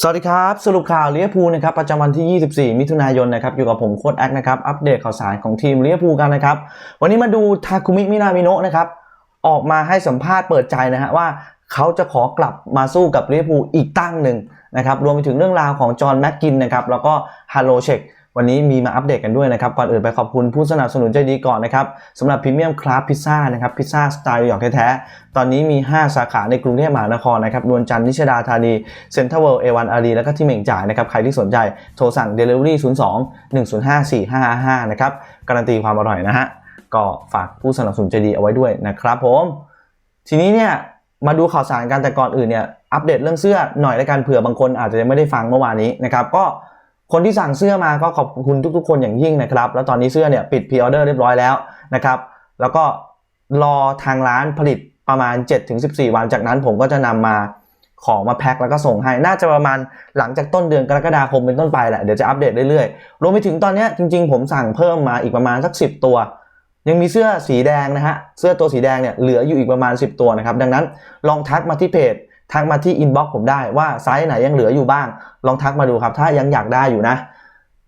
สวัสดีครับ สรุปข่าวเลียพูนะครับประจำวันที่ 24 มิถุนายนนะครับอยู่กับผมโค้ดแอคนะครับอัปเดตข่าวสารของทีมเลียพูกันนะครับ วันนี้มาดูทาคุมิมินามิโนะนะครับออกมาให้สัมภาษณ์เปิดใจนะฮะว่าเขาจะขอกลับมาสู้กับเลียพูอีกตั้งหนึ่งนะครับรวมไปถึงเรื่องราวของจอห์นแม็กกินนะครับแล้วก็ฮาโลเชก วันนี้มีมาอัปเดตกันด้วยนะครับ ก่อนอื่นไปขอบคุณผู้สนับสนุนใจดีก่อนนะครับสำหรับพรีเมียมคราฟพิซซ่านะครับพิซซ่าสไตล์นิวยอร์กแท้ๆตอนนี้มี 5 สาขาในกรุงเทพมหานครนะครับนวลจันทร์นิชดาธานีเซ็นทรัลเวิลด์เอวันอารีแล้วก็ที่เหม่งจ่ายนะครับใครที่สนใจโทรสั่ง Delivery 02 105 4555นะครับการันตีความอร่อยนะฮะก็ฝากผู้สนับสนุนใจดีเอาไว้ด้วยนะครับผม ทีนี้เนี่ยมาดูข่าวสารกันแต่ก่อนอื่นเนี่ยอัปเดตเรื่องเสื้อหน่อยละกันเผื่อบางคนอาจจะยังไม่ได้ฟังเมื่อวานนี้นะครับก็ คนที่สั่งเสื้อมาก็ขอบคุณทุกๆ คนอย่างยิ่งนะครับ แล้วตอนนี้เสื้อเนี่ยปิดพรีออเดอร์เรียบร้อยแล้วนะครับแล้วก็รอทางร้านผลิตประมาณ 7-14 วันจากนั้นผมก็จะนำมาของมาแพ็คแล้วก็ส่งให้ น่าจะประมาณหลังจากต้นเดือนกรกฎาคมเป็นต้นไปแหละ เดี๋ยวจะอัปเดตเรื่อยๆ รวมไปถึงตอนนี้จริงๆ ผมสั่งเพิ่มมาอีกประมาณสัก 10 ตัว ยังมีเสื้อสีแดงนะฮะ เสื้อตัวสีแดงเนี่ยเหลืออยู่อีกประมาณ 10 ตัวนะครับ ดังนั้นลองทักมาที่เพจ ทักมาที่อินบ็อกซ์ผมได้ว่าไซส์ไหนยังเหลืออยู่บ้าง ลองทักมาดูครับ ถ้ายังอยากได้อยู่นะ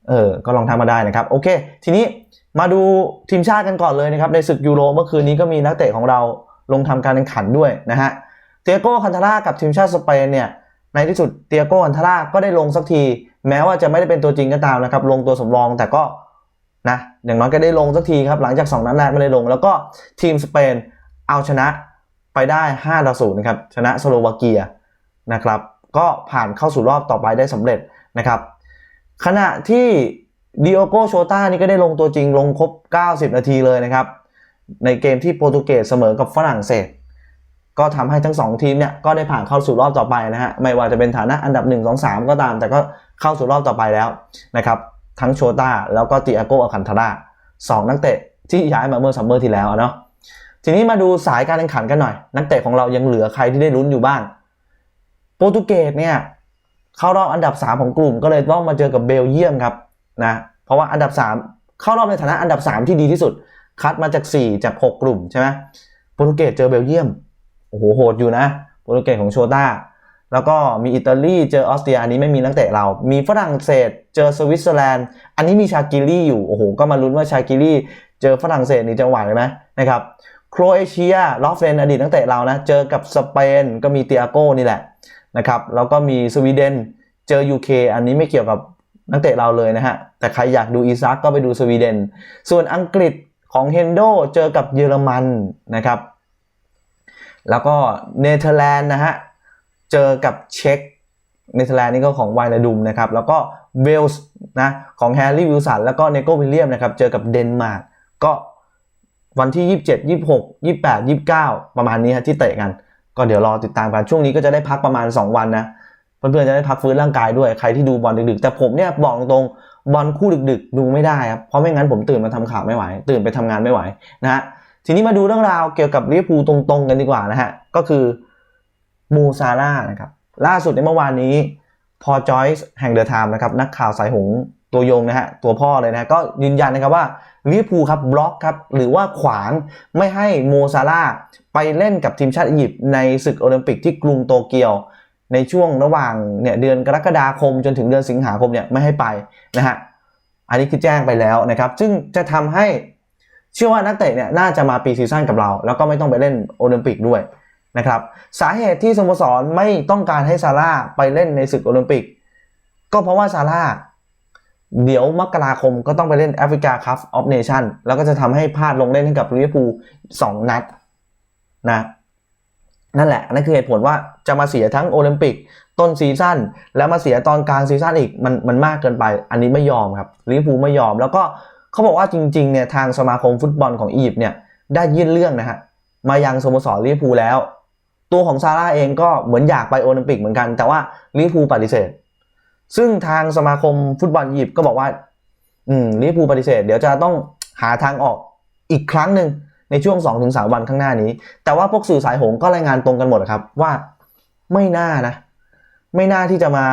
เออก็ลองทักมาได้นะครับ โอเค ทีนี้มาดูทีมชาติกันก่อนเลยนะครับ ในศึกยูโรเมื่อคืนนี้ก็มีนักเตะของเราลงทำการแข่งขันด้วยนะฮะเตียโก้คันทาร่ากับทีมชาติสเปนเนี่ยในที่สุดเตียโก้คันทาร่าก็ได้ลงสักที แม้ว่าจะไม่ได้เป็นตัวจริงก็ตามนะครับ ลงตัวสำรองแต่ก็นะอย่างน้อยก็ได้ลงสักทีครับหลังจาก 2นัดแรกไม่ได้ลง แล้วก็ทีมสเปนเอาชนะ ไปได้5ต่อ0นะครับชนะสโลวาเกียนะครับก็ผ่านเข้าสู่รอบต่อไปได้สำเร็จนะครับขณะที่ดิโอโกโชตานี่ก็ได้ลงตัวจริงลงครบ 90 นาทีเลยนะครับ ในเกมที่โปรตุเกสเสมอกับฝรั่งเศส ก็ทำให้ทั้ง 2 ทีมเนี่ยก็ได้ผ่านเข้าสู่รอบต่อไปนะฮะไม่ว่าจะเป็นฐานะอันดับ 1 2 3 ก็ตาม แต่ก็เข้าสู่รอบต่อไปแล้วนะครับทั้งโชต้าแล้วก็ติอาโกอาคันทาร่าสองนักเตะที่ย้ายมาเมื่อซัมเมอร์ที่แล้วเนาะ ทีนี้มาดูสายการแข่งขันกันหน่อย นักเตะของเรายังเหลือใครที่ได้ลุ้นอยู่บ้าง โปรตุเกสเนี่ยเข้ารอบอันดับ 3 ของกลุ่ม ก็เลยต้องมาเจอกับเบลเยียมครับนะเพราะว่าอันดับ 3 เข้ารอบในฐานะอันดับ 3 ที่ดีที่สุด คัดมาจาก 4 จาก 6 กลุ่มใช่ไหมโปรตุเกสเจอเบลเยียมโอ้โหโหดอยู่นะโปรตุเกสของโชต้าแล้วก็มีอิตาลีเจอออสเตรียอันนี้ไม่มีนักเตะเรา มีฝรั่งเศส เจอสวิตเซอร์แลนด์ อันนี้มีชากิลี่อยู่ โอ้โห ก็มาลุ้นว่าชากิลี่เจอฝรั่งเศสนี่จะไหวไหมนะครับ โครเอเชียลอฟเฟนอดีตนักเตะเรานะ เจอกับสเปนก็มีเตียโก้นี่แหละนะครับแล้วก็มีสวีเดนเจอ UK อันนี้ไม่เกี่ยวกับนักเตะเราเลยนะฮะ แต่ใครอยากดูอีซักก็ไปดูสวีเดน ส่วนอังกฤษของเฮนโดเจอกับเยอรมันนะครับ แล้วก็เนเธอร์แลนด์นะฮะ เจอกับเช็กเนเธอร์แลนด์นี่ก็ของไวนาดุมนะครับ แล้วก็เวลส์นะของแฮร์รี่วิลสันแล้วก็เนโกวิลเลียมนะครับ เจอกับเดนมาร์กก็ วันที่ 27 26 28 29 ประมาณนี้ฮะที่เตะกัน ก็เดี๋ยวรอติดตามกันช่วงนี้ก็จะได้พักประมาณ 2 วันนะเพื่อนๆจะได้พักฟื้นร่างกายด้วยใครที่ดูบอลดึกๆ แต่ผมเนี่ยบอกตรงบอลคู่ดึกๆ ดูไม่ได้ครับเพราะไม่งั้นผมตื่นมาทำข่าวไม่ไหว ตื่นไปทำงานไม่ไหวนะฮะทีนี้มาดูเรื่องราวเกี่ยวกับลิเวอร์พูลตรงๆกันดีกว่านะฮะก็คือมูซาร่านะครับล่าสุดในเมื่อวานนี้พอจอยส์แห่งเดอะไทม์นะครับนักข่าวสายหงตัวยงนะฮะตัวพ่อเลยนะก็ยืนยันนะครับว่า ลิเวอร์พูลครับบล็อกครับหรือว่าขวางไม่ให้โมซาร่าไปเล่นกับทีมชาติอียิปต์ในศึกโอลิมปิกที่กรุงโตเกียว ในช่วงระหว่างเนี่ยเดือนกรกฎาคมจนถึงเดือนสิงหาคมเนี่ยไม่ให้ไปนะฮะอันนี้คือแจ้งไปแล้วนะครับซึ่งจะทำให้เชื่อว่านักเตะเนี่ยน่าจะมาปีซีซั่นกับเรา แล้วก็ไม่ต้องไปเล่นโอลิมปิกด้วยนะครับสาเหตุที่สโมสรไม่ต้องการให้ซาร่าไปเล่นในศึกโอลิมปิก ก็เพราะว่าซาร่า เดี๋ยวมกราคมก็ต้องไปเล่นแอฟริกาคัพออฟเนชั่นแล้วก็จะทำให้พลาดลงเล่นให้กับลิเวอร์พูลสองนัดนะนั่นแหละนั่นคือเหตุผลว่าจะมาเสียทั้งโอลิมปิกต้นซีซั่นแล้วมาเสียตอนกลางซีซั่นอีกมันมันมากเกินไป อันนี้ไม่ยอมครับลิเวอร์พูลไม่ยอม แล้วก็เขาบอกว่าจริงๆเนี่ยทางสมาคมฟุตบอลของอียิปต์เนี่ยได้ยื่นเรื่องนะฮะมายังสโมสรลิเวอร์พูลแล้ว ตัวของซาร่าเองก็เหมือนอยากไปโอลิมปิกเหมือนกัน แต่ว่าลิเวอร์พูลปฏิเสธ ซึ่งทางสมาคมฟุตบอลอียิปต์ก็บอกว่า อืมลิเวอร์พูลปฏิเสธ เดี๋ยวจะต้องหาทางออกอีกครั้งหนึ่งในช่วง 2-3 วันข้างหน้านี้ แต่ว่าพวกสื่อสายหงก็รายงานตรงกันหมดครับว่าไม่น่านะ ไม่น่าที่จะมา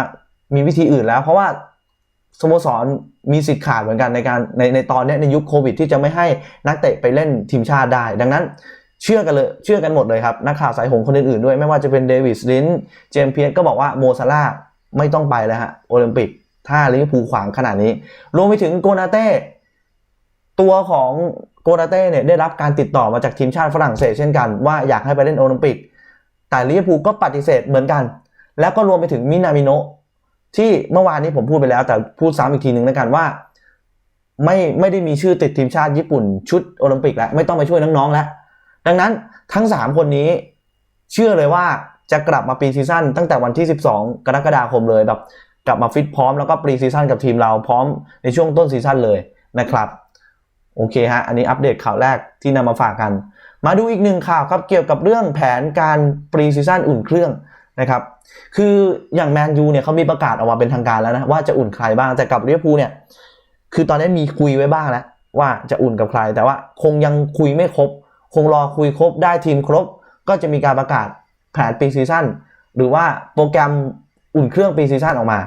มีวิธีอื่นแล้ว เพราะว่าสโมสรมีสิทธิ์ขาดเหมือนกันในการในในตอนนี้ในยุคโควิด ที่จะไม่ให้นักเตะไปเล่นทีมชาติได้ ดังนั้นเชื่อกันเลยเชื่อกันหมดเลยครับ นักข่าวสายหงคนอื่นๆด้วย ไม่ว่าจะเป็นเดวิสลินเจมส์เพียสก็บอกว่าโมซาร่า ไม่ต้องไปแล้วฮะโอลิมปิก ถ้าลิเวอร์พูลขวางขนาดนี้ รวมไปถึงโกนาเต้ตัวของโกนาเต้เนี่ยได้รับการติดต่อมาจากทีมชาติฝรั่งเศสเช่นกันว่าอยากให้ไปเล่นโอลิมปิก แต่ลิเวอร์พูลก็ปฏิเสธเหมือนกัน แล้วก็รวมไปถึงมินามิโนที่เมื่อวานนี้ผมพูดไปแล้ว แต่พูดซ้ำอีกทีหนึ่งแล้วกันว่า ไม่ไม่ได้มีชื่อติดทีมชาติญี่ปุ่นชุดโอลิมปิกแล้วไม่ต้องไปช่วยน้องๆแล้วดังนั้นทั้ง 3 คนนี้เชื่อเลยว่า จะกลับมาปีซีซั่นตั้งแต่วันที่ 12 กรกฎาคมเลยแบบกลับมาฟิตพร้อมแล้วก็ปรีซีซั่นกับทีมเราพร้อมในช่วงต้นซีซั่นเลยนะครับโอเคฮะอันนี้อัปเดตข่าวแรกที่นำมาฝากกัน มาดูอีกหนึ่งข่าวครับเกี่ยวกับเรื่องแผนการปรีซีซั่นอุ่นเครื่องนะครับคืออย่างแมนยูเนี่ยเขามีประกาศออกมาเป็นทางการแล้วนะว่าจะอุ่นใครบ้างแต่กับเวอร์พูเนี่ยคือตอนนี้มีคุยไว้บ้างแล้วว่าจะอุ่นกับใคร แต่ว่าคงยังคุยไม่ครบ คงรอคุยครบได้ทีมครบ ก็จะมีการประกาศ แผนปีซีซั่นหรือว่าโปรแกรมอุ่นเครื่องปีซีซั่นออกมา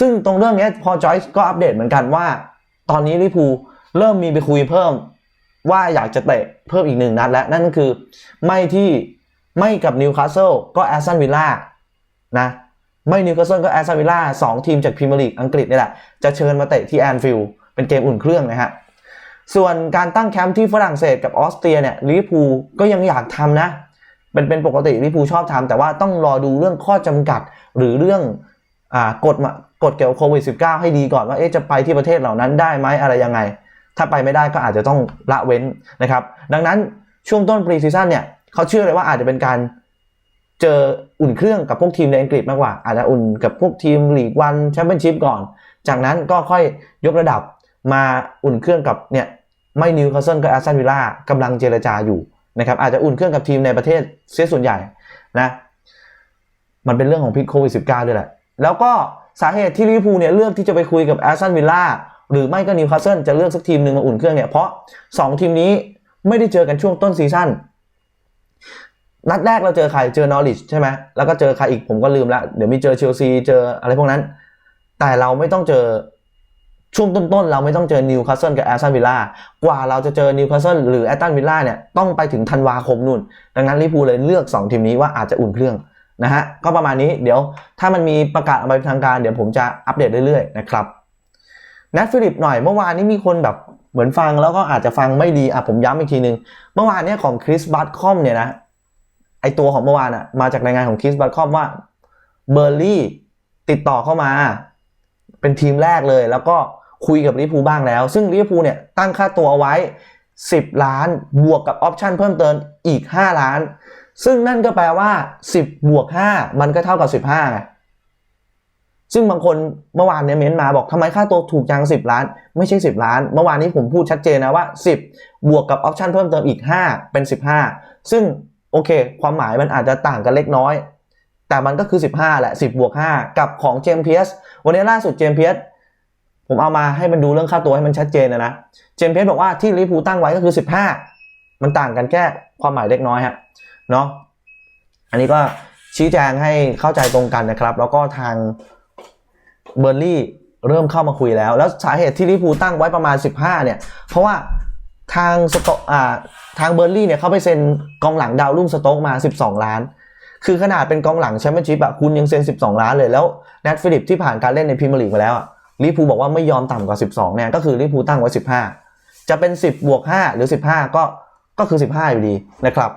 ซึ่งตรงเรื่องนี้พอจอยส์ก็อัปเดตเหมือนกันว่า ตอนนี้ลิพูเริ่มมีไปคุยเพิ่มว่าอยากจะเตะเพิ่มอีกหนึ่งนัดแล้ว นั่นก็คือไม่ที่ไม่กับนิวคาสเซิลก็แอสตันวิลล่านะไม่นิวคาสเซิลก็แอสตันวิลล่าสองทีมจากพรีเมียร์ลีกอังกฤษนี่แหละ จะเชิญมาเตะที่แอนฟิลด์เป็นเกมอุ่นเครื่องนะฮะส่วนการตั้งแคมป์ที่ฝรั่งเศสกับออสเตรียเนี่ยลิเวอร์พูลก็ยังอยากทำนะ เป็นเป็นปกติลิเวอร์พูลชอบทำแต่ว่าต้องรอดูเรื่องข้อจำกัดหรือเรื่องอ่ากฎกฎเกี่ยวกับโควิด -19 ให้ดีก่อนว่าเอ๊ะจะไปที่ประเทศเหล่านั้นได้ไหมอะไรยังไง ถ้าไปไม่ได้ก็อาจจะต้องละเว้นนะครับ ดังนั้นช่วงต้นปรีซีซั่นเนี่ยเขาเชื่อเลยว่าอาจจะเป็นการเจออุ่นเครื่องกับพวกทีมในอังกฤษมากกว่า อาจจะอุ่นกับพวกทีมลีกวันแชมเปี้ยนชิพก่อน จากนั้นก็ค่อยยกระดับมาอุ่นเครื่องกับเนี่ยไม่นิวคาสเซิลกับแอสตันวิลล่ากำลังเจรจาอยู่ นะครับอาจจะอุ่นเครื่องกับทีมในประเทศเสียส่วนใหญ่นะมันเป็นเรื่องของพิษโควิด -19 ด้วยแหละ แล้วก็สาเหตุที่ลิเวอร์พูลเนี่ยเลือกที่จะไปคุยกับแอสตันวิลล่าหรือไม่ก็นิวคาสเซิลจะเลือกสักทีมหนึ่งมาอุ่นเครื่องเนี่ยเพราะ 2 ทีมนี้ไม่ได้เจอกันช่วงต้นซีซั่นนัดแรกเราเจอใครเจอนอริชใช่ไหมแล้วก็เจอใครอีกผมก็ลืมละเดี๋ยวมีเจอเชลซีเจออะไรพวกนั้น แต่เราไม่ต้องเจอ ช่วงต้นๆ เราไม่ต้องเจอนิวคาสเซิลกับแอสตันวิลล่ากว่าเราจะเจอนิวคาสเซิลหรือแอสตันวิลล่าเนี่ยต้องไปถึงธันวาคมนู่น ดังนั้นลิเวอร์พูเลยเลือก 2 ทีมนี้ว่าอาจจะอุ่นเครื่องนะฮะก็ประมาณนี้เดี๋ยวถ้ามันมีประกาศออกมาเป็นทางการเดี๋ยวผมจะอัปเดตเรื่อยๆนะครับนัทฟิลิปหน่อยเมื่อวานนี้มีคนแบบเหมือนฟังแล้วก็อาจจะฟังไม่ดีอะผมย้ำอีกทีนึง เมื่อวานเนี้ยของคริสบัตคอมเนี่ยนะไอตัวของเมื่อวานอะมาจากรายงานของคริสบัตคอมว่าเบอร์ลี่ติดต่อเข้ามา เป็นทีมแรกเลย แล้วก็คุยกับลิเวอร์พูลบ้างแล้ว ซึ่งลิเวอร์พูลเนี่ยตั้งค่าตัวเอาไว้ 10 ล้านบวกกับออปชั่นเพิ่มเติมอีก 5 ล้าน ซึ่งนั่นก็แปลว่า 10 บวก 5 มันก็เท่ากับ 15ไงซึ่งบางคนเมื่อวานเนี่ยเม้นมาบอกทำไมค่าตัวถูกจัง 10 ล้าน ไม่ใช่ 10 ล้าน เมื่อวานนี้ผมพูดชัดเจนนะว่า 10 บวกกับออปชั่นเพิ่มเติมอีก 5 เป็น 15 ซึ่งโอเค ความหมายมันอาจจะต่างกันเล็กน้อย แต่มันก็คือ 15 แหละ 10บวก5กับของเจมเพียสวันนี้ล่าสุดเจมเพียสผมเอามาให้มันดูเรื่องค่าตัวให้มันชัดเจนนะนะเจมเพียสบอกว่าที่ลิพูตั้งไว้ก็คือ 15 มันต่างกันแค่ความหมายเล็กน้อยฮะเนาะอันนี้ก็ชี้แจงให้เข้าใจตรงกันนะครับ แล้วก็ทางเบอร์ลี่เริ่มเข้ามาคุยแล้ว แล้วสาเหตุที่ลิพูตั้งไว้ประมาณ 15 เนี่ย เพราะว่าทางสโตอ่าทางเบอร์ลี่เนี่ยเขาไปเซ็นกองหลังดาวรุ่งสโต๊กมา 12 ล้าน คือขนาดเป็นกองหลังแชมเปี้ยนชิพอะคุณยังเซ็น 12 ล้านเลยแล้วแนทฟิลิปที่ผ่านการเล่นในพรีเมียร์ลีกมาแล้วอะลิเวอร์พูลบอกว่าไม่ยอมต่ำกว่า 12เนี่ยก็คือลิเวอร์พูลตั้งไว้ 15 จะเป็น 10บวก5หรือ 15 ก็ก็คือ 15 อยู่ดีนะครับ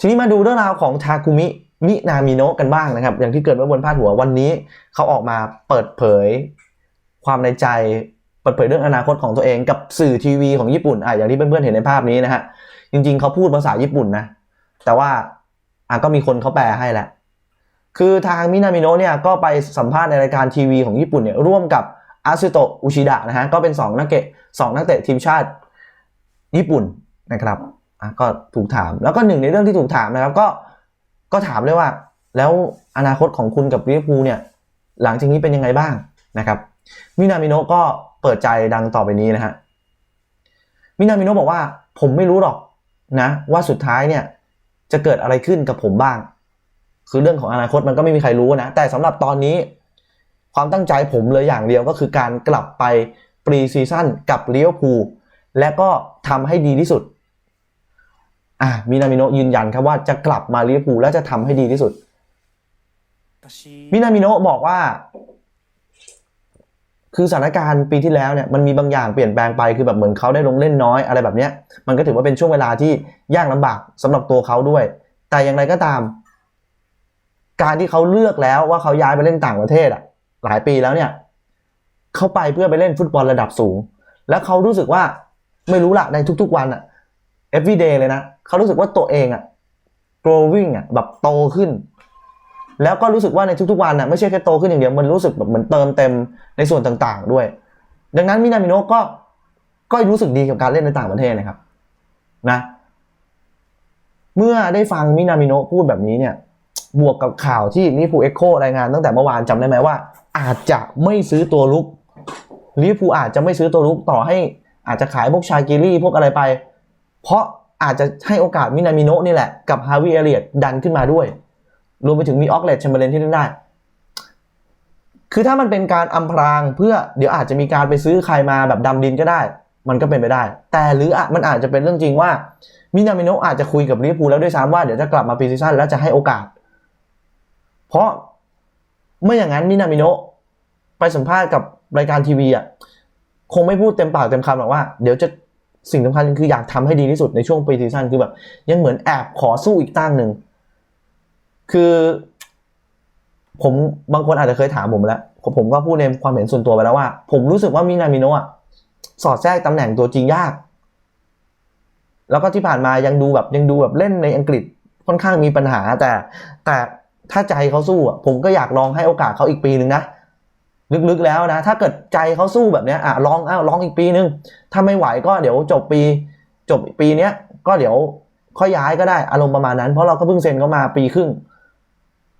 ทีนี้มาดูเรื่องราวของทาคุมิมินามิโนะกันบ้างนะครับ อย่างที่เกิดไว้บนพาดหัววันนี้เขาออกมาเปิดเผย ความในใจเปิดเผยเรื่องอนาคตของตัวเองกับสื่อทีวีของญี่ปุ่นอะอย่างที่เพื่อนๆเห็นในภาพนี้นะฮะจริงๆเขาพูดภาษาญี่ปุ่นนะแต่ว่า อะก็มีคนเขาแปลให้แหละ คือทางมินามิโนะเนี่ยก็ไปสัมภาษณ์ในรายการทีวีของญี่ปุ่นเนี่ยร่วมกับอาซุโตะอุชิดะนะฮะก็เป็น2นักเตะสองนักเตะทีมชาติญี่ปุ่นนะครับอะก็ถูกถามแล้วก็หนึ่งในเรื่องที่ถูกถามนะครับก็ก็ถามเลยว่า แล้วอนาคตของคุณกับลิเวอร์พูลเนี่ยหลังจากนี้เป็นยังไงบ้างนะครับมินามิโนะก็เปิดใจดังต่อไปนี้นะฮะมินามิโนะบอกว่าผมไม่รู้หรอกนะว่าสุดท้ายเนี่ย จะเกิดอะไรขึ้นกับผมบ้าง คือเรื่องของอนาคตมันก็ไม่มีใครรู้นะ แต่สำหรับตอนนี้ ความตั้งใจผมเลยอย่างเดียวก็คือการกลับไปปรีซีซั่นกับลิเวอร์พูลและก็ทำให้ดีที่สุด อะมินามิโนะยืนยันครับว่าจะกลับมาลิเวอร์พูลและจะทำให้ดีที่สุดมินามิโนะบอกว่า คือสถานการณ์ปีที่แล้วเนี่ยมันมีบางอย่างเปลี่ยนแปลงไปคือแบบเหมือนเขาได้ลงเล่นน้อยอะไรแบบเนี้ยมันก็ถือว่าเป็นช่วงเวลาที่ยากลำบากสำหรับตัวเขาด้วย แต่อย่างไรก็ตาม การที่เขาเลือกแล้วว่าเขาย้ายไปเล่นต่างประเทศอะหลายปีแล้วเนี่ยเขาไปเพื่อไปเล่นฟุตบอลระดับสูง แล้วเขารู้สึกว่าไม่รู้ละในทุกๆวันอะ everyday เลยนะเขารู้สึกว่าตัวเองอะ growing อะแบบโตขึ้น แล้วก็รู้สึกว่าในทุกๆวันน่ะไม่ใช่แค่โตขึ้นอย่างเดียวมันรู้สึกแบบเหมือนเติมเต็มในส่วนต่างๆ ด้วย ดังนั้นมินามิโนะก็ก็รู้สึกดีกับการเล่นในต่างประเทศนะครับนะ เมื่อได้ฟังมินามิโนะพูดแบบนี้เนี่ย บวกกับข่าวที่ลิฟูเอ็กโครายงานตั้งแต่เมื่อวานจำได้ไหมว่า อาจจะไม่ซื้อตัวลุกลิฟูอาจจะไม่ซื้อตัวลุกต่อให้ อาจจะขายพวกชากิลี่พวกอะไรไป เพราะอาจจะให้โอกาสมินามิโนะนี่แหละกับฮาวิเอเลียดดันขึ้นมาด้วย รวมไปถึงมีออกเลตแชมเบอร์เลนที่เล่นได้ คือถ้ามันเป็นการอำพรางเพื่อเดี๋ยวอาจจะมีการไปซื้อใครมาแบบดำดินก็ได้ มันก็เป็นไปได้ แต่หรืออะมันอาจจะเป็นเรื่องจริงว่ามินามิโนอาจจะคุยกับลิเวอร์พูลแล้วด้วยซ้ำว่าเดี๋ยวจะกลับมาปีซีซั่นแล้วจะให้โอกาส เพราะไม่อย่างนั้นมินามิโนไปสัมภาษณ์กับรายการทีวีอะคงไม่พูดเต็มปากเต็มคำหรอกว่า เดี๋ยวจะสิ่งสำคัญคืออยากทำให้ดีที่สุดในช่วงปีซีซั่นคือแบบ ยังเหมือนแอบขอสู้อีกตั้งหนึ่ง คือผมบางคนอาจจะเคยถามผมแล้วผมก็พูดในความเห็นส่วนตัวไปแล้วว่า ผมรู้สึกว่ามินามิโนะสอดแทรกตำแหน่งตัวจริงยาก แล้วก็ที่ผ่านมายังดูแบบยังดูแบบเล่นในอังกฤษค่อนข้างมีปัญหา แต่แต่ถ้าใจเขาสู้ผมก็อยากลองให้โอกาสเขาอีกปีหนึ่งนะลึกๆแล้วนะ ถ้าเกิดใจเขาสู้แบบนี้อะลองอ้าวลองอีกปีนึง ถ้าไม่ไหวก็เดี๋ยวจบปี จบปีเนี้ยก็เดี๋ยวค่อยย้ายก็ได้อารมณ์ประมาณนั้น เพราะเราก็เพิ่งเซ็นเข้ามาปีครึ่ง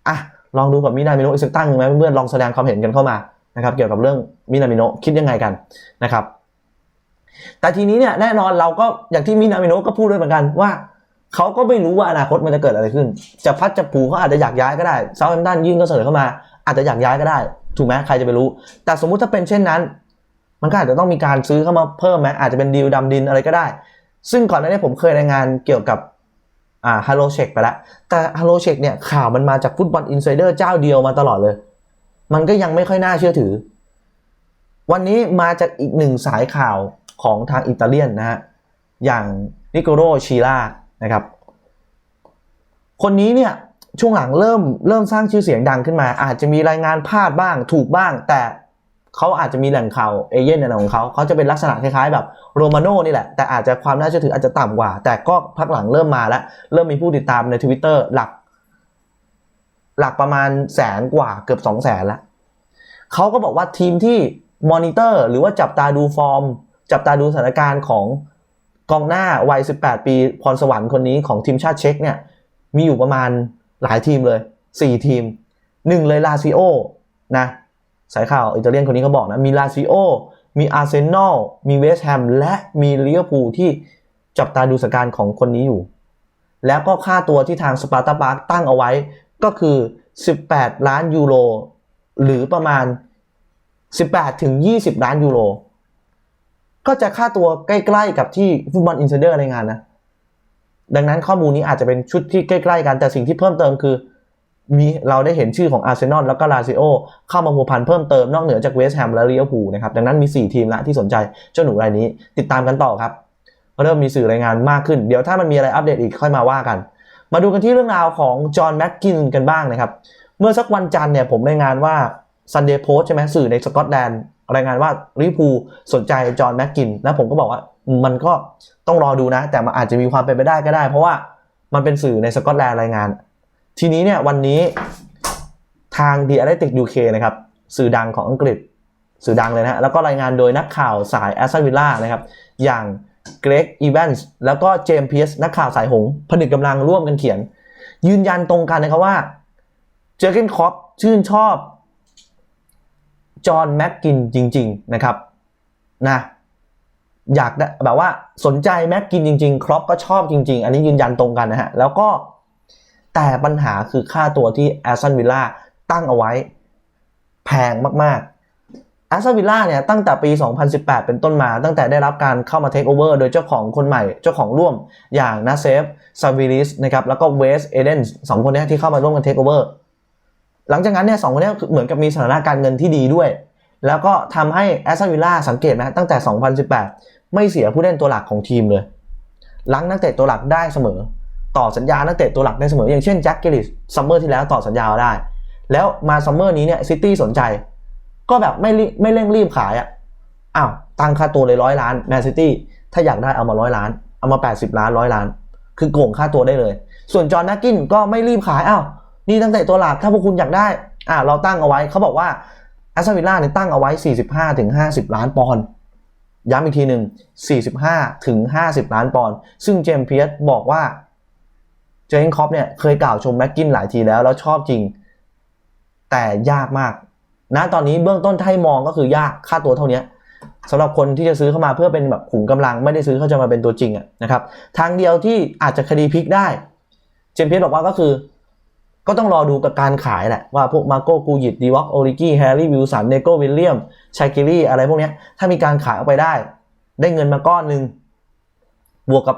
อะลองดูกับมินามิโนะอีกสักตั้งหนึ่งไหมเพื่อนๆลองแสดงความเห็นกันเข้ามานะครับเกี่ยวกับเรื่องมินามิโนะคิดยังไงกันนะครับ แต่ทีนี้เนี่ยแน่นอนเราก็อย่างที่มินามิโนะก็พูดด้วยเหมือนกันว่าเขาก็ไม่รู้ว่าอนาคตมันจะเกิดอะไรขึ้น จะพัดจะผูเขาอาจจะอยากย้ายก็ได้เซาท์แฮมป์ตันยื่นก็เสนอเข้ามา อาจจะอยากย้ายก็ได้ ถูกไหมใครจะไปรู้ แต่สมมุติถ้าเป็นเช่นนั้น มันก็อาจจะต้องมีการซื้อเข้ามาเพิ่มไหมอาจจะเป็นดีลดำดินอะไรก็ได้ ซึ่งก่อนหน้านี้ผมเคยรายงานเกี่ยวกับ อ่าฮัลโลเช็คไปแล้ว แต่ฮัลโลเช็คเนี่ยข่าวมันมาจากฟุตบอลอินไซเดอร์เจ้าเดียวมาตลอดเลย มันก็ยังไม่ค่อยน่าเชื่อถือ วันนี้มาจากอีกหนึ่งสายข่าวของทางอิตาเลียนนะฮะ อย่างนิโกโรชีล่านะครับ คนนี้เนี่ยช่วงหลังเริ่มเริ่มสร้างชื่อเสียงดังขึ้นมา อาจจะมีรายงานพลาดบ้างถูกบ้าง แต่ เขาอาจจะมีแหล่งข่าวเอเย่นอะไรของเขาเขาจะเป็นลักษณะคล้ายๆแบบโรมาโน่นี่แหละ แต่อาจจะความน่าเชื่อถืออาจจะต่ำกว่า แต่ก็พักหลังเริ่มมาแล้ว เริ่มมีผู้ติดตามใน Twitter หลัก หลักประมาณแสนกว่าเกือบสองแสนล้วเขาก็บอกว่าทีมที่มอนิเตอร์หรือว่าจับตาดูฟอร์ม จับตาดูสถานการณ์ของกองหน้าวัย 18 ปีพรสวรรค์คนนี้ของทีมชาติเช็กเนี่ย มีอยู่ประมาณหลายทีมเลย 4 ทีม 1 เลยลาซิโอนะ สายข่าวอิตาเลียนคนนี้เขาบอกนะ มีลาซิโอ มีอาร์เซนอล มีเวสต์แฮม และมีลิเวอร์พูลที่จับตาดูสถานการ์ของคนนี้อยู่ แล้วก็ค่าตัวที่ทางสปาร์ตาบาร์ตั้งเอาไว้ก็คือ 18 ล้านยูโร หรือประมาณ 18 ถึง 20 ล้านยูโร ก็จะค่าตัวใกล้ๆกับที่ฟุตบอลอินไซเดอร์รายงานนะ ดังนั้นข้อมูลนี้อาจจะเป็นชุดที่ใกล้ๆกัน แต่สิ่งที่เพิ่มเติมคือ มีเราได้เห็นชื่อของอาร์เซนอลแล้วก็ลาซิโอเข้ามาพัวพันเพิ่มเติมนอกเหนือจากเวสต์แฮมและลิเวอร์พูลนะครับดังนั้นมี 4 ทีมละที่สนใจเจ้าหนูรายนี้ ติดตามกันต่อครับเริ่มมีสื่อรายงานมากขึ้น เดี๋ยวถ้ามันมีอะไรอัปเดตอีกค่อยมาว่ากัน มาดูกันที่เรื่องราวของจอห์นแม็กกินกันบ้างนะครับเมื่อสักวันจันทร์เนี่ยผมรายงานว่า Sunday Post ใช่ไหมสื่อในสกอตแลนด์รายงานว่าลิเวอร์พูลสนใจจอห์นแม็กกิน แล้วผมก็บอกว่ามันก็ต้องรอดูนะ แต่มันอาจจะมีความเป็นไปได้ก็ได้ เพราะว่ามันเป็นสื่อในสกอตแลนด์รายงาน ทีนี้เนี่ยวันนี้ทาง The Athletic UK นะครับ สื่อดังของอังกฤษ สื่อดังเลยนะฮะแล้วก็รายงานโดยนักข่าวสายแอสตันวิลล่านะครับ อย่างเกรกอีแวนส์แล้วก็เจมส์เพียสนักข่าวสายหงผนึกกำลังร่วมกันเขียน ยืนยันตรงกันนะครับว่าเจอเกนคอปชื่นชอบจอห์นแม็กกินจริง ๆนะครับนะอยากแบบว่าสนใจแม็กกินจริง ๆ ครอปก็ชอบจริง ๆ อันนี้ยืนยันตรงกันนะฮะแล้วก็ แต่ปัญหาคือค่าตัวที่แอสตันวิลล่าตั้งเอาไว้แพงมากๆแอสตันวิลล่าเนี่ยตั้งแต่ปี 2018 เป็นต้นมาตั้งแต่ได้รับการเข้ามาเทคโอเวอร์โดยเจ้าของคนใหม่เจ้าของร่วมอย่างนาเซฟซาวิลิสนะครับแล้วก็เวสเอเดนสองคนนี้ที่เข้ามาร่วมกันเทคโอเวอร์หลังจากนั้นเนี่ยสองคนนี้เหมือนกับมีสถานะการเงินที่ดีด้วย แล้วก็ทำให้แอสตันวิลล่าสังเกตไหมตั้งแต่ 2018 ไม่เสียผู้เล่นตัวหลักของทีมเลยล้างนักเตะตัวหลักได้เสมอ ต่อสัญญานักเตะตัวหลักได้เสมอ อย่างเช่นแจ็คเกลิสซัมเมอร์ที่แล้วต่อสัญญาได้ แล้วมาซัมเมอร์นี้เนี่ยซิตี้สนใจ ก็แบบไม่ไม่เร่งรีบขายอะอ้าวตั้งค่าตัวเลยร้อยล้านแมนซิตี้ถ้าอยากได้เอามาร้อยล้าน เอามา 80 ล้านร้อยล้าน คือโกงค่าตัวได้เลย ส่วนจอห์นนักกินก็ไม่รีบขายอ้าวนี่ตั้งแต่ตัวหลักถ้าพวกคุณอยากได้อ่าเราตั้งเอาไว้เขาบอกว่าแอสตันวิลล่าเนี่ยตั้งเอาไว้ 45ถึง50 ล้านปอนด์ย้ำอีกทีหนึ่ง45ถึง50 ล้านปอนด์ซึ่งเจมส์เพียสบอกว่า เจนคอปเนี่ยเคยกล่าวชมแม็กกินหลายทีแล้วแล้วชอบจริง แต่ยากมากนะตอนนี้เบื้องต้นถ้ามองก็คือยากค่าตัวเท่านี้สำหรับคนที่จะซื้อเข้ามาเพื่อเป็นแบบขุมกำลังไม่ได้ซื้อเขาจะมาเป็นตัวจริงอะนะครับทางเดียวที่อาจจะคดีพลิกได้ เจมส์เพียสบอกว่าก็คือ ก็ต้องรอดูกับการขายแหละว่าพวกมาโก้กูยิตดีวอกโอริกี้แฮร์รี่วิลสันเนโกวิลเลียมชาคิลี่อะไรพวกนี้ถ้ามีการขายออกไปได้ ได้เงินมาก้อนหนึ่งบวกกับ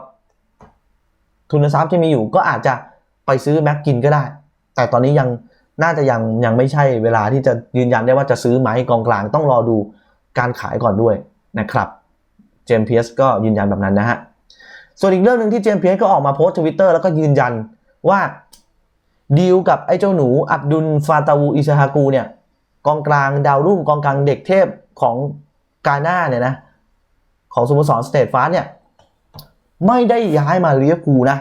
ทุนทรัพย์ที่มีอยู่ก็อาจจะไปซื้อแม็กกินก็ได้ แต่ตอนนี้ยังน่าจะยังยังไม่ใช่เวลาที่จะยืนยันได้ว่าจะซื้อไหมกองกลางต้องรอดูการขายก่อนด้วยนะครับเจมส์เพียสก็ยืนยันแบบนั้นนะฮะส่วนอีกเรื่องหนึ่งที่เจมส์เพียสก็ออกมาโพสต์ทวิตเตอร์แล้วก็ยืนยันว่าดีลกับไอ้เจ้าหนูอับดุลฟาตาวูอิซาฮากูเนี่ยกองกลางดาวรุ่งกองกลางเด็กเทพของกาหน้าเนี่ยนะของสโมสรสเตทฟาสเนี่ย ไม่ได้ย้ายมาเลียพูลนะ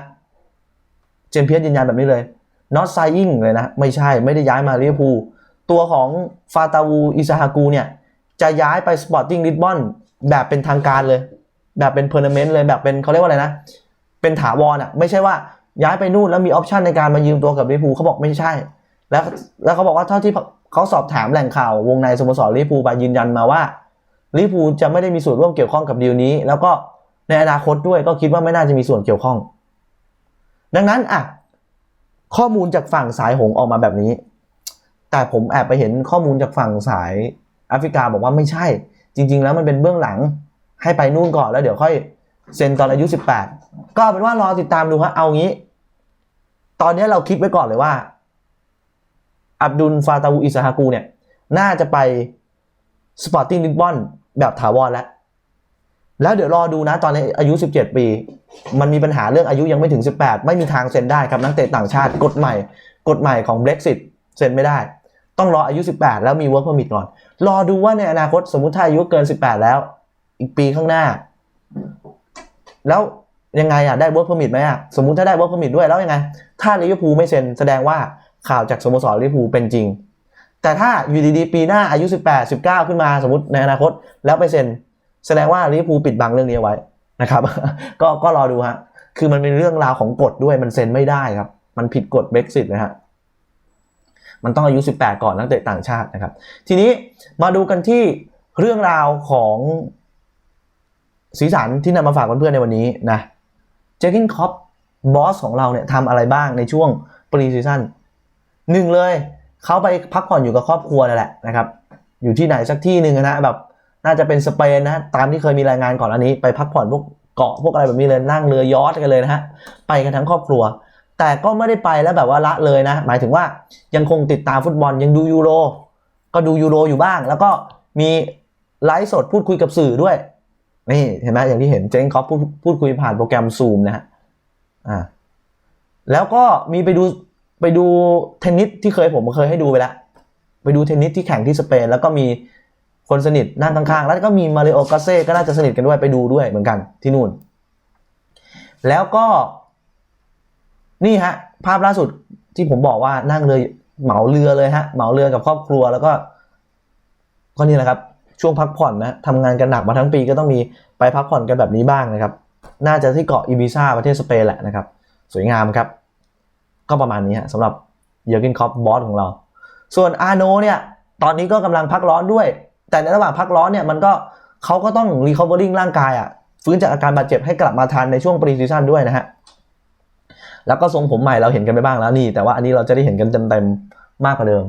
เจมเพียสยืนยันแบบนี้เลย not signing เลยนะ ไม่ใช่ไม่ได้ย้ายมาเลียพูลตัวของฟาตาวูอิซาฮากูเนี่ย จะย้ายไปสปอร์ติ้งลิสบอนแบบเป็นทางการเลย แบบเป็นเพอร์เนเมนต์เลยแบบเป็นเขาเรียกว่าอะไรนะ เป็นถาวรอะ ไม่ใช่ว่าย้ายไปนู่นแล้วมีออปชันในการมายืมตัวกับลิเวอร์พูลเขาบอกไม่ใช่ แล้วแล้วเขาบอกว่าเท่าที่เขาสอบถามแหล่งข่าววงในสโมสรลิเวอร์พูลมายืนยันมาว่าลิเวอร์พูลจะไม่ได้มีส่วนร่วมเกี่ยวข้องกับดีลนี้ แล้วก็ ในอนาคตด้วยก็คิดว่าไม่น่าจะมีส่วนเกี่ยวข้อง ดังนั้นอะข้อมูลจากฝั่งสายหงออกมาแบบนี้ แต่ผมแอบไปเห็นข้อมูลจากฝั่งสายแอฟริกาบอกว่าไม่ใช่ จริง ๆ แล้วมันเป็นเบื้องหลังให้ไปนู่นก่อนแล้วเดี๋ยวค่อยเซ็นตอนอายุ 18 ก็เป็นว่ารอติดตามดูฮะเอางี้ ตอนนี้เราคิดไว้ก่อนเลยว่า อับดุลฟาตาวูอิซาฮากูเนี่ย น่าจะไปสปอร์ติ้งลิสบอนแบบถาวรแล้ว แล้วเดี๋ยวรอดูนะตอนนี้อายุ 17 ปี มันมีปัญหาเรื่องอายุยังไม่ถึง 18 ไม่มีทางเซ็นได้ครับนักเตะต่างชาติกฎใหม่ กฎใหม่ของ Brexit เซ็นไม่ได้ ต้องรออายุ 18 แล้วมี work permit ก่อน รอดูว่าในอนาคตสมมุติถ้าอายุเกิน 18 แล้ว อีกปีข้างหน้า แล้วยังไงอะได้ work permit ไหมอะสมมุติถ้าได้ work permit ด้วยแล้วยังไง ถ้าลิเวอร์พูลไม่เซ็นแสดงว่าข่าวจากสโมสรลิเวอร์พูลเป็นจริงแต่ถ้าอยู่ดีๆ ปีหน้าอายุ 18 19 ขึ้นมาสมมติในอนาคต แล้วไปเซ็น แสดงว่าลิเวอร์พูลปิดบังเรื่องนี้ไว้นะครับ ก็ก็รอดูฮะคือมันเป็นเรื่องราวของกฎด้วยมันเซ็นไม่ได้ครับ มันผิดกฎ Brexit นะฮะมันต้องอายุ 18 ก่อนนักเตะต่างชาตินะครับ ทีนี้มาดูกันที่เรื่องราวของสีสันที่นำมาฝากเพื่อนๆในวันนี้นะเจคินคอปบอสของเราเนี่ยทำอะไรบ้างในช่วงปรีซีซั่นหนึ่งเลย เขาไปพักผ่อนอยู่กับครอบครัวนั่นแหละนะครับ อยู่ที่ไหนสักที่หนึ่งนะแบบ น่าจะเป็นสเปนนะตามที่เคยมีรายงานก่อนอันนี้ ไปพักผ่อนพวกเกาะพวกอะไรแบบนี้เลยนั่งเรือยอชต์กันเลยนะฮะไปกันทั้งครอบครัว แต่ก็ไม่ได้ไปแล้วแบบว่าละเลยนะ หมายถึงว่ายังคงติดตามฟุตบอลยังดูยูโรก็ดูยูโรอยู่บ้าง แล้วก็มีไลฟ์สดพูดคุยกับสื่อด้วยนี่เห็นไหมอย่างที่เห็นเจนคอปพูดพูดคุยผ่านโปรแกรมซูมนะฮะอ่าแล้วก็มีไปดูไปดูเทนนิสที่เคยผมเคยให้ดูไปแล้วไปดูเทนนิสที่แข่งที่สเปน แล้วก็มี คนสนิทนั่งข้างๆ แล้วก็มีมาริโอกาเซ่ก็น่าจะสนิทกันด้วยไปดูด้วยเหมือนกันที่นู่น แล้วก็ นี่ฮะ ภาพล่าสุดที่ผมบอกว่านั่งเรือเหมาเรือเลยฮะ เหมาเรือกับครอบครัวแล้วก็ก็นี่แหละครับ ช่วงพักผ่อนนะทำงานกันหนักมาทั้งปีก็ต้องมีไปพักผ่อนกันแบบนี้บ้างนะครับ น่าจะที่เกาะอีบิซาประเทศสเปนแหละนะครับ สวยงามครับ ก็ประมาณนี้ฮะสำหรับเยอร์กินคอปบอสของเรา ส่วนอาโนเนี่ย ตอนนี้ก็กำลังพักร้อนด้วย แต่ในระหว่างพักร้อนเนี่ยมันก็เขาก็ต้องรีคอเวอริ่งร่างกายอะ่ะฟื้นจากอาการบาดเจ็บให้กลับมาทันในช่วงปรีซีซั่นด้วยนะฮะแล้วก็ทรงผมใหม่เราเห็นกันไปบ้างแล้วนี่ แต่ว่าอันนี้เราจะได้เห็นกันเต็มๆมากกว่าเดิม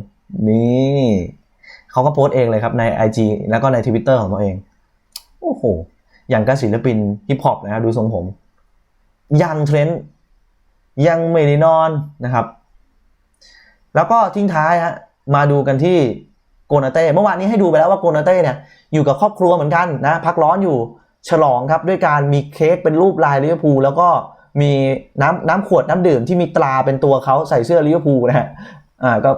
นี่เขาก็โพสต์เองเลยครับใน IG แล้วก็ใน Twitter ของตัวเอง โอ้โห อย่างกับศิลปินฮิปฮอปนะฮะดูทรงผม ยังเทรนด์ยังไม่ได้นอนนะครับ แล้วก็ทิ้งท้ายฮะมาดูกันที่ โกนาเต้เมื่อวานนี้ให้ดูไปแล้วว่าโกนาเต้เนี่ยอยู่กับครอบครัวเหมือนกันนะพักร้อนอยู่ฉลองครับด้วยการมีเค้กเป็นรูปลายลิเวอร์พูลแล้วก็มีน้ำน้ำขวดน้ำดื่มที่มีตราเป็นตัวเขาใส่เสื้อลิเวอร์พูลนะฮะอ่าก็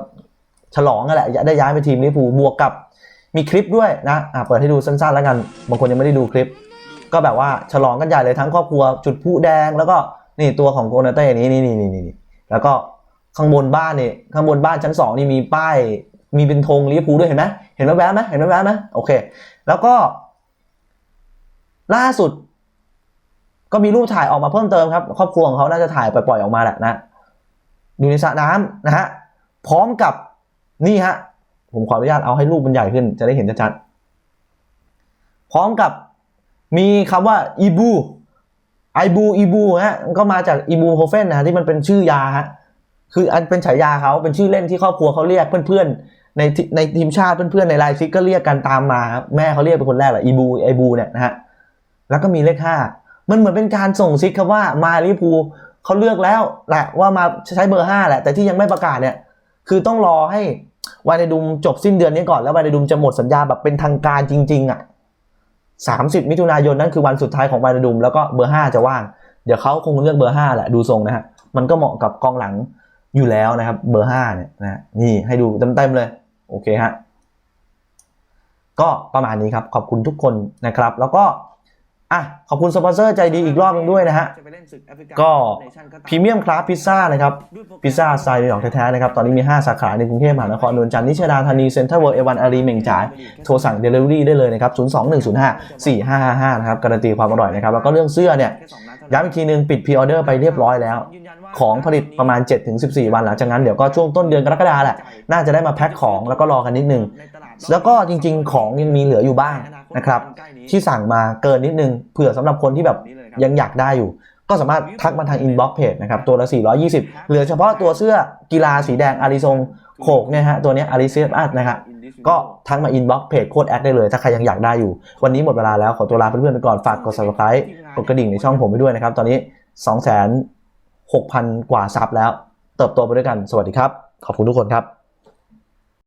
ฉลองกันแหละได้ย้ายไปทีมลิเวอร์พูลบวกกับมีคลิปด้วยนะอ่าเปิดให้ดูสั้นๆแล้วกันบางคนยังไม่ได้ดูคลิป ก็แบบว่าฉลองกันใหญ่เลยทั้งครอบครัวจุดพลุแดงแล้วก็นี่ตัวของโกนาเต้นี่นี่นี่นี่นี่แล้วก็ข้างบนบ้านนี่ข้างบนบ้านชั้นสองนี่มีป้าย มีเป็นธงลิเวอร์พูลด้วยเห็นไหมเห็นแวบๆไหมเห็นแวบๆไหมโอเค แล้วก็ ล่าสุด ก็มีรูปถ่ายออกมาเพิ่มเติมครับ ครอบครัวของเขาน่าจะถ่ายปล่อยๆออกมาแหละนะอยู่ในสระน้ำนะฮะพร้อมกับนี่ฮะผมขออนุญาตเอาให้รูปมันใหญ่ขึ้น จะได้เห็นชัดๆพร้อมกับมีคำว่าอีบูไอบูอีบูฮะก็มาจากอีบูโฮเฟนนะฮะที่มันเป็นชื่อยาฮะคืออันเป็นฉายาเขาเป็นชื่อเล่นที่ครอบครัวเขาเรียกเพื่อน ในที่ในทีมชาติเพื่อนๆในไลน์ซิกก็เรียกกันตามมาครับแม่เขาเรียกเป็นคนแรกแหละอีบูไอบูเนี่ยนะฮะแล้วก็มีเลขห้ามันเหมือนเป็นการส่งซิกครับว่ามาลิพูเขาเลือกแล้วแหละว่ามาใช้เบอร์ห้าแหละ แต่ที่ยังไม่ประกาศเนี่ย คือต้องรอให้วานในดุมจบสิ้นเดือนนี้ก่อนแล้ววานในดุมจะหมดสัญญาแบบเป็นทางการจริง ๆอะ30มิถุนายนนั่นคือวันสุดท้ายของวานในดุมแล้วก็เบอร์5จะว่าง เดี๋ยวเขาคงเลือกเบอร์5แหละดูทรงนะฮะมันก็เหมาะกับกองหลังอยู่แล้วนะครับ เบอร์5เนี่ยนะนี่ให้ดูเต็มๆเลย โอเคฮะก็ประมาณนี้ครับขอบคุณทุกคนนะครับ แล้วก็ อะขอบคุณสปอนเซอร์ใจดีอีกรอบหนึงด้วยนะฮะ ก็พรีเมียมคลาสพิซซ่านะครับ พิซซ่าสไตล์นิวยอร์กแท้ๆนะครับ ตอนนี้มี 5 สาขาในกรุงเทพมหานครนวลจันทร์นิชดาธานีเซ็นทรัลเวิลด์เอวันอารีเหม่งจ่าย โทรสั่งเดลิเวอรี่ได้เลยนะครับ 02105 4555 นะครับ การันตีความอร่อยนะครับ แล้วก็เรื่องเสื้อเนี่ยย้ำอีกทีนึงปิดพรีออเดอร์ไปเรียบร้อยแล้ว ของผลิตประมาณ 7-14 วันหลังจากนั้นเดี๋ยวก็ช่วงต้นเดือนกรกฎาแหละน่าจะได้มาแพ็คของแล้วก็รอกันนิดนึง แล้วก็จริง ๆ ของยังมีเหลืออยู่บ้างนะครับ ที่สั่งมาเกินนิดนึงเผื่อสำหรับคนที่แบบยังอยากได้อยู่ ก็สามารถทักมาทางอินบ็อกเพจนะครับ ตัวละ 420 เหลือเฉพาะตัวเสื้อกีฬาสีแดงอาริซงโขกเนี่ยฮะตัวเนี้อาริเซียอัสนะครับก็ทักมาอินบ็อกเพจโคดแอคได้เลย ถ้าใครยังอยากได้อยู่ วันนี้หมดเวลาแล้วขอตัวลาเพื่อนๆไปก่อนฝากกด subscribe กดกระดิ่งในช่องผมไปด้วยนะครับ ตอนนี้ 2 6 0 0 0 กว่าซับแล้ว เติบโตไปด้วยกัน สวัสดีครับ ขอบคุณทุกคนครับ